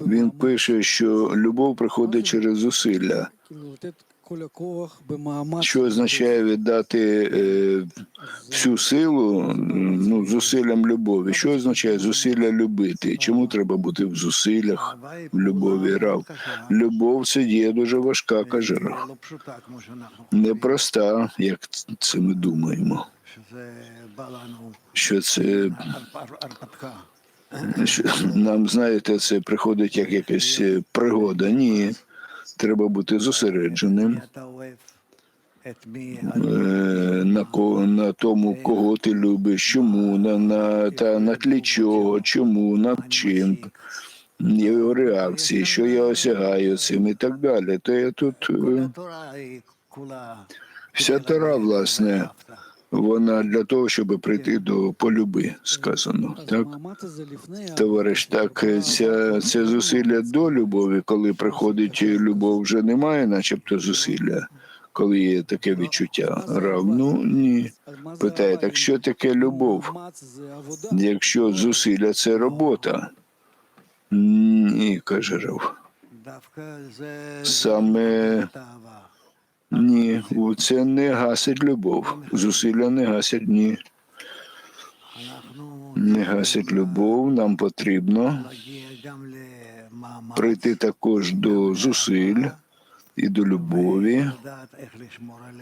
Він пише, що любов приходить через зусилля, що означає віддати е, всю силу ну, зусиллям любові. Що означає зусилля любити? Чому треба бути в зусиллях, в любові рав? Любов це є дуже важка, каже Рав. Непроста, як це ми думаємо. Що це нам, знаєте, це приходить як якась е, пригода. Ні, треба бути зосередженим е, на, на тому, кого ти любиш, чому, на, на, та на тлі чого, чому, над чим, його реакції, що я осягаю цим і так далі. То я тут е, вся Тора, власне, вона для того, щоб прийти до полюби, сказано. Так? Товариш, так ця, це зусилля до любові, коли приходить любов, вже немає, начебто зусилля, коли є таке відчуття. Рав, ну ні. Питає, так що таке любов? Якщо зусилля це робота. Ні, каже Рав. Саме ні, це не гасить любов. Зусилля не гасять ні. Не гасить любов, нам потрібно прийти також до зусиль і до любові,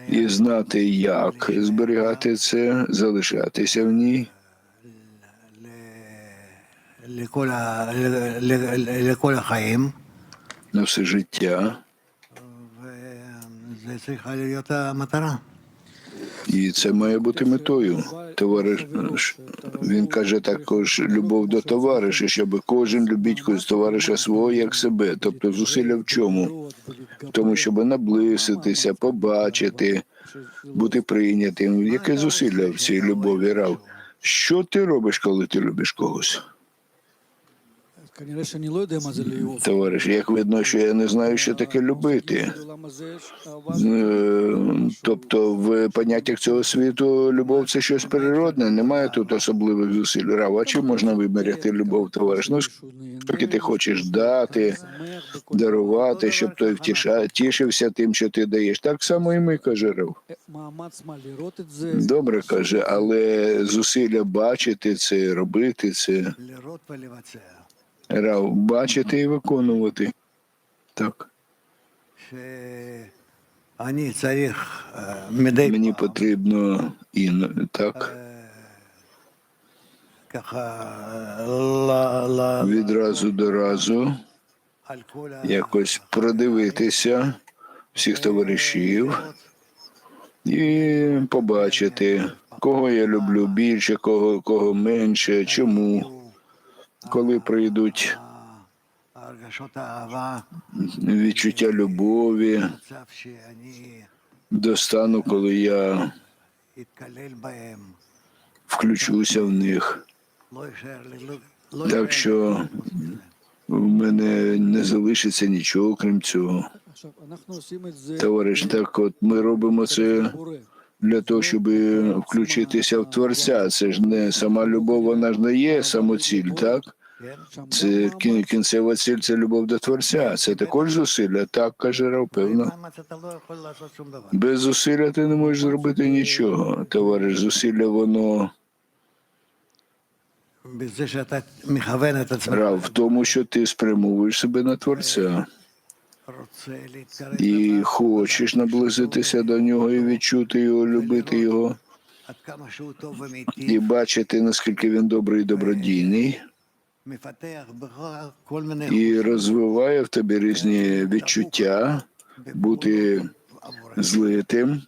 і знати, як зберігати це, залишатися в ній. На все життя. І це має бути метою. Товариш він каже також любов до товариша, щоб кожен когось товариша свого як себе. Тобто зусилля в чому? В тому, щоб наблизитися, побачити, бути прийнятим. Яке зусилля в цій любові рав? Що ти робиш, коли ти любиш когось? Товариш, як видно, що я не знаю, що таке любити. Е, Тобто, в поняттях цього світу любов це щось природне, немає тут особливих зусиль. Рав, а чим можна виміряти любов, товариш? Ну, скільки ти хочеш дати, дарувати, щоб той втіша, тішився тим, що ти даєш. Так само і ми, каже Рав. Добре каже, але зусилля бачити це, робити це рав бачити і виконувати. Так. Мені потрібно і так. Відразу до разу якось продивитися всіх товаришів і побачити, кого я люблю більше, кого кого менше, чому коли прийдуть відчуття любові до стану, коли я включуся в них. Так що в мене не залишиться нічого, крім цього. Товариш, так от ми робимо це для того, щоб включитися в творця. Це ж не сама любов, вона ж не є самоціль, так? Це кінцева ціль, це любов до Творця. Це також зусилля. Так каже Рав, певно. Без зусилля ти не можеш зробити нічого. Товариш, зусилля воно. Рав в тому, що ти спрямовуєш себе на Творця. І хочеш наблизитися до нього і відчути його, любити його. І бачити, наскільки він добрий і добродійний і розвиває в тобі різні відчуття, бути злитим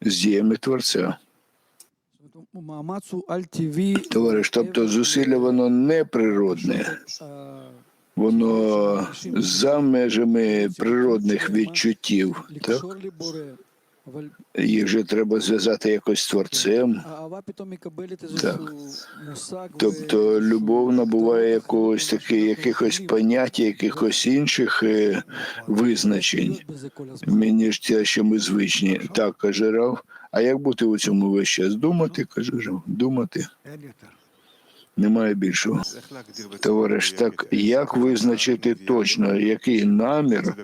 з діями творця. Товариш, тобто зусилля воно неприродне, воно за межами природних відчуттів. так? їх же треба зв'язати якось з творцем. Так. Тобто любов набуває якогось таки, якихось понять, якихось інших е, визначень. ніж те, що ми звичні. Так, каже Рав. А як бути у цьому весь час? Думати, каже Рав, думати. Немає більшого. Товариш, так як визначити точно, який намір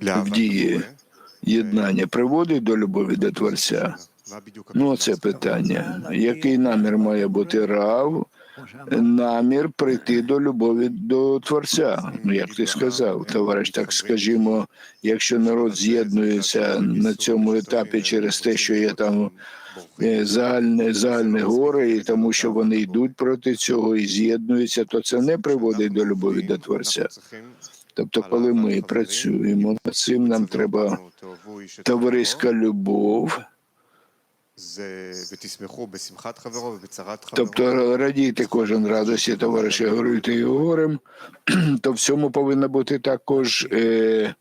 в дії єднання приводить до любові до Творця? Ну, це питання. Який намір має бути рав? Намір прийти до любові до Творця. Ну, як ти сказав, товариш, так скажімо, якщо народ з'єднується на цьому етапі через те, що є там е, загальне, загальне горе, і тому що вони йдуть проти цього і з'єднуються, то це не приводить до любові до Творця. Тобто, коли ми працюємо над цим, нам треба товариська любов, тобто радійте кожен радості, товариші, горюйте і горем, то в цьому повинно бути також е,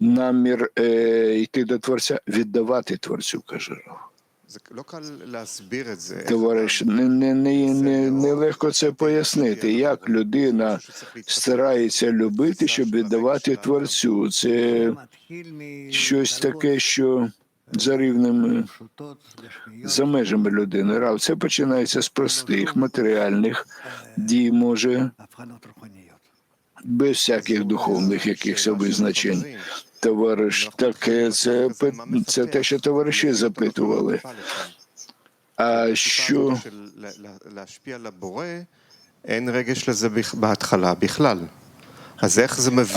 намір е, йти до Творця, віддавати Творцю, каже Рав. Товариш, не, не, не, не, не легко це пояснити, як людина старається любити, щоб віддавати Творцю. Це щось таке, що за рівнем за межами людини. Рав, це починається з простих матеріальних дій, може, без всяких духовних якихось визначень. Товариш, таке це, це те, що товариші запитували. А що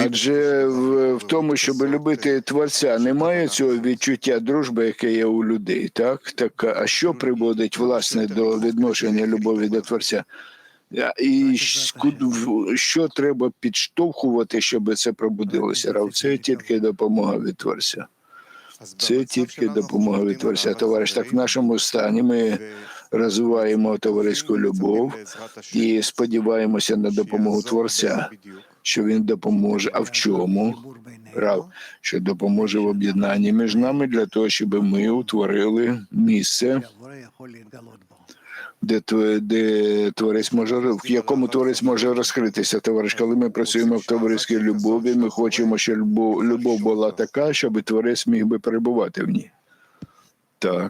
Адже в тому, щоб любити творця, немає цього відчуття дружби, яке є у людей. Так, так а що приводить власне до відношення любові до творця? І що треба підштовхувати, щоб це пробудилося? Рав, це тільки допомога від творця. Це тільки допомога від творця. Товариш, так в нашому стані ми розвиваємо товариську любов і сподіваємося на допомогу творця що він допоможе. А в чому? Рав, що допоможе в об'єднанні між нами для того, щоб ми утворили місце, де, де творець може в якому творець може розкритися. Товариш, коли ми працюємо в товариській любові, ми хочемо, щоб любов, любов була така, щоб творець міг би перебувати в ній. Так.